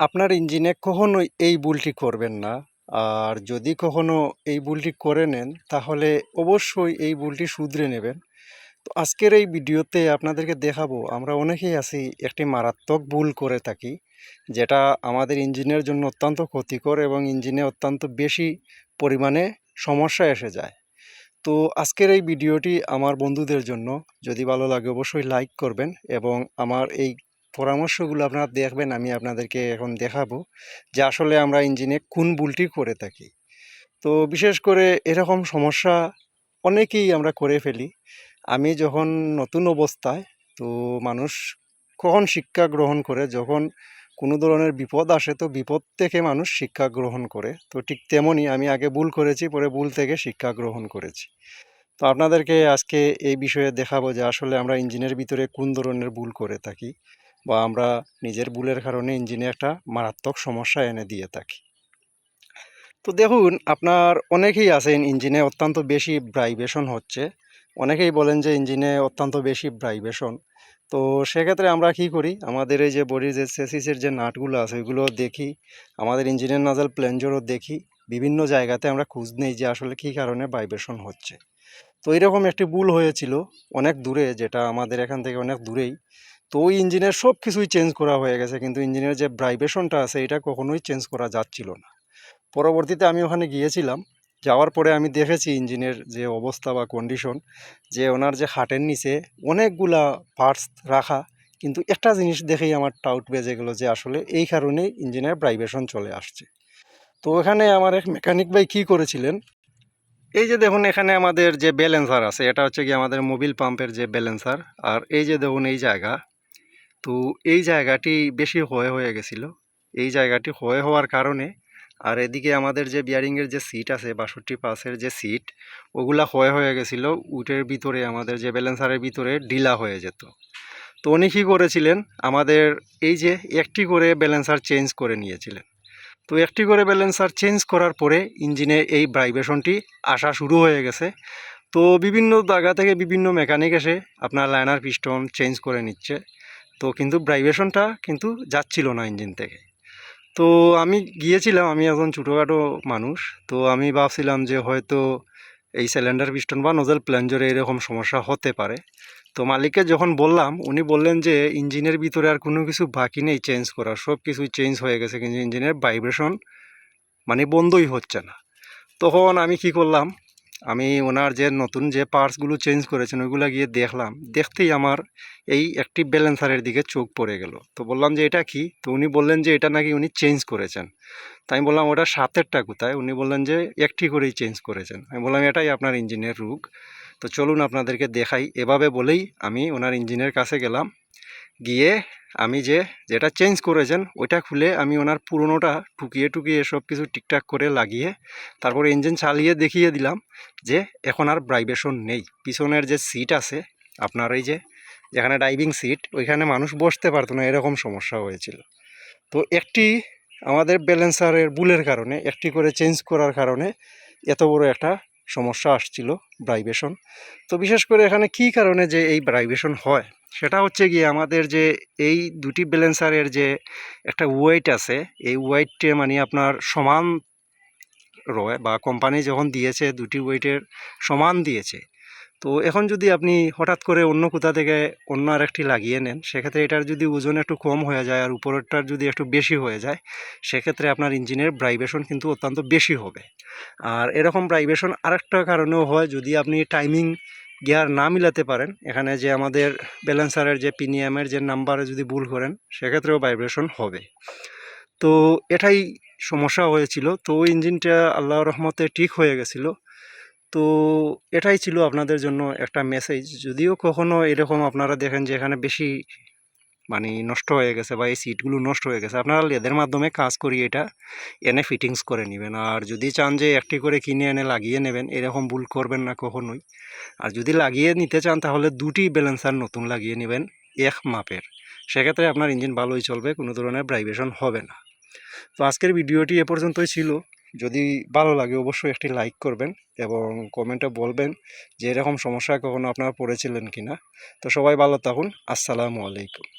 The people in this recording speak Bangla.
আপনার ইঞ্জিনে কখনো এই ভুলটি করবেন না। আর যদি কখনো এই ভুলটি করে নেন, তাহলে অবশ্যই এই ভুলটি শুধরে নেবেন। তো আজকের এই ভিডিওতে আপনাদেরকে দেখাবো, আমরা অনেকেই আছি একটি মারাত্মক ভুল করে থাকি, যেটা আমাদের ইঞ্জিনের জন্য অত্যন্ত ক্ষতিকর এবং ইঞ্জিনে অত্যন্ত বেশি পরিমাণে সমস্যা এসে যায়। তো আজকের এই ভিডিওটি আমার বন্ধুদের জন্য, যদি ভালো লাগে অবশ্যই লাইক করবেন এবং আমার এই পরামর্শগুলো আপনারা দেখবেন, আমি আপনাদেরকে এখন দেখাবো যে আসলে আমরা ইঞ্জিনে কোন ভুলটি করে থাকি। তো বিশেষ করে এরকম সমস্যা অনেকেই আমরা করে ফেলি। আমি যখন নতুন অবস্থায়, তো মানুষ কখন শিক্ষা গ্রহণ করে? যখন কোনো ধরনের বিপদ আসে, তো বিপদ থেকে মানুষ শিক্ষা গ্রহণ করে। তো ঠিক তেমনই আমি আগে ভুল করেছি, পরে ভুল থেকে শিক্ষা গ্রহণ করেছি। তো আপনাদেরকে আজকে এই বিষয়ে দেখাবো যে আসলে আমরা ইঞ্জিনের ভিতরে কোন ধরনের ভুল করে থাকি। বা আমরা নিজের ভুলের কারণে ইঞ্জিনে একটা মারাত্মক সমস্যা এনে দিয়ে থাকি। তো দেখুন, আপনার অনেকেই আছেন ইঞ্জিনে অত্যন্ত বেশি ভাইব্রেশন হচ্ছে। অনেকেই বলেন যে ইঞ্জিনে অত্যন্ত বেশি ভাইব্রেশন তো সেক্ষেত্রে আমরা কি করি? আমাদের এই যে বডির যে সেসিসের যে নাটগুলো আছে, ওইগুলো দেখি। আমাদের ইঞ্জিনের নাজাল প্লেঞ্জরও দেখি। বিভিন্ন জায়গাতে আমরা খোঁজ নেই যে আসলে কী কারণে ভাইব্রেশন হচ্ছে। তো এরকম একটি ভুল হয়েছিল অনেক দূরে, যেটা আমাদের এখান থেকে অনেক দূরেই। তো ওই ইঞ্জিনের সব কিছুই চেঞ্জ করা হয়ে গেছে। কিন্তু ইঞ্জিনের যে ভাইব্রেশনটা আছে, এটা কখনোই চেঞ্জ করা যাচ্ছিল না। পরবর্তীতে আমি ওখানে গিয়েছিলাম। যাওয়ার পরে আমি দেখেছি ইঞ্জিনের যে অবস্থা বা কন্ডিশন যে ওনার যে হাটের নিচে অনেকগুলা পার্টস রাখা। কিন্তু একটা জিনিস দেখেই আমার টাউট বেজে গেলো যে আসলে এই কারণেই ইঞ্জিনের ভাইব্রেশন চলে আসছে। তো এখানে আমার এক মেকানিক ভাই কী করেছিলেন? এই যে দেখুন, এখানে আমাদের যে ব্যালেন্সার আছে, এটা হচ্ছে কি আমাদের মোবিল পাম্পের যে ব্যালেন্সার আর এই যে দেখুন, এই জায়গা। তো এই জায়গাটি বেশি হয়ে হয়ে গেছিল। এই জায়গাটি হয়ে হওয়ার কারণে আর এদিকে আমাদের যে বিয়ারিংয়ের যে সিট আছে, বাষট্টি পাসের যে সিট ওগুলা হয়ে হয়ে গেছিল। উটের ভিতরে, আমাদের যে ব্যালেন্সারের ভিতরে ডিলা হয়ে যেত। তো উনি কী করেছিলেন? আমাদের এই যে একটি করে ব্যালেন্সার চেঞ্জ করে নিয়েছিলেন। তো একটি করে ব্যালেন্সার চেঞ্জ করার পরে ইঞ্জিনে এই ভাইব্রেশনটি আসা শুরু হয়ে গেছে। তো বিভিন্ন জায়গা থেকে বিভিন্ন মেকানিক এসে আপনার লাইনার পিস্টন চেঞ্জ করে নিচ্ছে। তো কিন্তু ভাইব্রেশনটা কিন্তু যাচ্ছিল না ইঞ্জিন থেকে। তো আমি গিয়েছিলাম, আমি এখন ছোটোখাটো মানুষ, তো আমি ভাবছিলাম যে হয়তো এই সিলিন্ডার পিস্টন বা নজেল প্ল্যাঞ্জরে এরকম সমস্যা হতে পারে। তো মালিককে যখন বললাম, উনি বললেন যে ইঞ্জিনের ভিতরে আর কোনো কিছু বাকি নেই চেঞ্জ করার সব কিছু চেঞ্জ হয়ে গেছে, কিন্তু ইঞ্জিনের ভাইব্রেশন মানে বন্ধই হচ্ছে না। তখন আমি কি করলাম আমি ওনার যে নতুন যে পার্টসগুলো চেঞ্জ করেছেন, ওইগুলো গিয়ে দেখলাম। দেখতেই আমার এই একটি ব্যালেন্সারের দিকে চোখ পড়ে গেল। তো বললাম যে, এটা কি? তো উনি বললেন যে, এটা নাকি উনি চেঞ্জ করেছেন। তাই আমি বললাম, ওটা সাতেরটা কোথায়? উনি বললেন যে, একটি করেই চেঞ্জ করেছেন। আমি বললাম, এটাই আপনার ইঞ্জিনের রোগ। তো চলুন আপনাদেরকে দেখাই। এভাবে বলেই আমি ওনার ইঞ্জিনের কাছে গেলাম। গিয়ে আমি যে যেটা চেঞ্জ করেছেন, ওইটা খুলে আমি ওনার পুরনোটা টুকিয়ে টুকিয়ে সব কিছু ঠিকঠাক করে লাগিয়ে, তারপর ইঞ্জিন চালিয়ে দেখিয়ে দিলাম যে এখন আর ভাইব্রেশন নেই। পিছনের যে সিট আছে, আপনার এই যে যেখানে ড্রাইভিং সিট ওইখানে মানুষ বসতে পারতো না, এরকম সমস্যা হয়েছিল। তো একটি আমাদের ব্যালেন্সারের বুলের কারণে, একটি করে চেঞ্জ করার কারণে এত বড় একটা সমস্যা আসছিল ভাইব্রেশন তো বিশেষ করে এখানে কি কারণে যে এই ভাইব্রেশন হয়? সেটা হচ্ছে গিয়ে আমাদের যে এই দুটি ব্যালেন্সারের যে একটা ওয়েট আছে, এই ওয়েটটে মানে আপনার সমান রয় বা কোম্পানি যখন দিয়েছে, দুটি ওয়েটের সমান দিয়েছে। তো এখন যদি আপনি হঠাৎ করে অন্য কোথা থেকে অন্য আরেকটি লাগিয়ে নেন, সেক্ষেত্রে এটার যদি ওজন একটু কম হয়ে যায় আর উপরেরটার যদি একটু বেশি হয়ে যায়, সেক্ষেত্রে আপনার ইঞ্জিনের ভাইব্রেশন কিন্তু অত্যন্ত বেশি হবে। আর এরকম ভাইব্রেশন আরেকটা কারণেও হয় যদি আপনি টাইমিং গিয়ার না মিলাতে পারেন, এখানে যে আমাদের ব্যালেন্সারের যে পিনিয়ামের যে নাম্বারে যদি ভুল করেন, সেক্ষেত্রেও ভাইব্রেশন হবে। তো এটাই সমস্যা হয়েছিল। তো ইঞ্জিনটা আল্লাহ রহমতে ঠিক হয়ে গেছিল। তো এটাই ছিল আপনাদের জন্য একটা মেসেজ যদিও কখনও এরকম আপনারা দেখেন যে এখানে বেশি মানে নষ্ট হয়ে গেছে বা এই সিটগুলো নষ্ট হয়ে গেছে, আপনারা লেদের মাধ্যমে কাজ করি এটা এনে ফিটিংস করে নেবেন। আর যদি চান যে একটি করে কিনে এনে লাগিয়ে নেবেন, এরকম ভুল করবেন না কখনোই। আর যদি লাগিয়ে নিতে চান, তাহলে দুটি ব্যালেন্সার নতুন লাগিয়ে নেবেন, এক মাপের। সেক্ষেত্রে আপনার ইঞ্জিন ভালোই চলবে, কোনো ধরনের ভাইব্রেশন হবে না। তো আজকের ভিডিওটি এ পর্যন্তই ছিল। যদি ভালো লাগে, অবশ্যই একটি লাইক করবেন এবং কমেন্টে বলবেন যে এরকম সমস্যা কখনো আপনারা পড়েছিলেন কি না তো সবাই ভালো থাকুন। আসসালামু আলাইকুম।